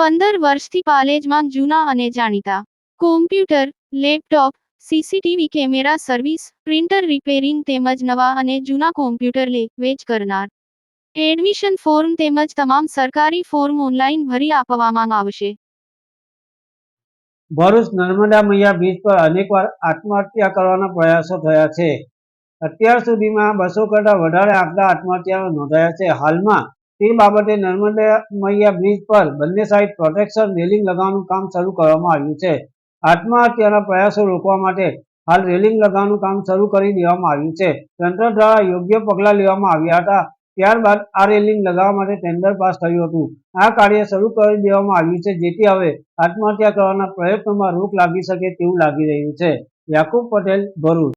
પંદર વર્ષથી પાલેજમાં જૂના અને જાણીતા. Computer laptop CCTV camera service printer repairing તેમજ નવા અને જૂના કોમ્પ્યુટર લે, વેચ કરનાર. એડમિશન ફોર્મ તેમજ તમામ સરકારી ફોર્મ ઓનલાઈન ભરી આપવામાં આવશે. ભરૂચ નર્મદા મૈયા બીચ પર અનેકવાર આત્મહત્યા કરવાના પ્રયાસો થયા છે. અત્યાર સુધીમાં બસો કરતાં વધારે આંકડા આત્મહત્યાઓ નોંધાયા છે. હાલમાં તે બાબતે નર્મદા મૈયા બ્રિજ પર બંને સાઈડ પ્રોટેક્શન રેલિંગ લગાવવાનું કામ શરૂ કરવામાં આવ્યું છે. આત્મહત્યાના પ્રયાસો રોકવા માટે હાલ રેલિંગ લગાવવાનું કામ શરૂ કરી દેવામાં આવ્યું છે. તંત્ર દ્વારા યોગ્ય પગલાં લેવામાં આવ્યા હતા. ત્યારબાદ આ રેલિંગ લગાવવા માટે ટેન્ડર પાસ થયું હતું. આ કાર્ય શરૂ કરી દેવામાં આવ્યું છે, જેથી હવે આત્મહત્યા કરવાના પ્રયત્નોમાં રોક લાગી શકે તેવું લાગી રહ્યું છે. યાકુબ પટેલ, ભરૂચ.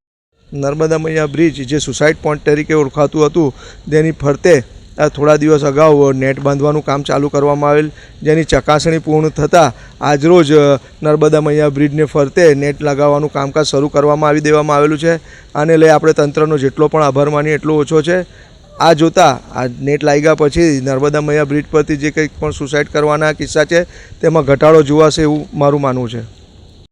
નર્મદા મૈયા બ્રિજ, જે સુસાઇડ પોઈન્ટ તરીકે ઓળખાતું હતું, તેની ફરતે થોડા દિવસ અગાઉ નેટ બાંધવાનું કામ ચાલુ કરવામાં આવેલ, જેની ચકાસણી પૂર્ણ થતાં આજરોજ નર્મદા મૈયા બ્રિજને ફરતે નેટ લગાવવાનું કામકાજ શરૂ કરવામાં આવી દેવામાં આવેલું છે. આને લઈ આપણે તંત્રનો જેટલો પણ આભાર માનીએ એટલો ઓછો છે. આ જોતાં, આ નેટ લાગ્યા પછી નર્મદા મૈયા બ્રિજ પરથી જે કંઈક પણ સુસાઇડ કરવાના કિસ્સા છે, તેમાં ઘટાડો જોવાશે એવું મારું માનવું છે.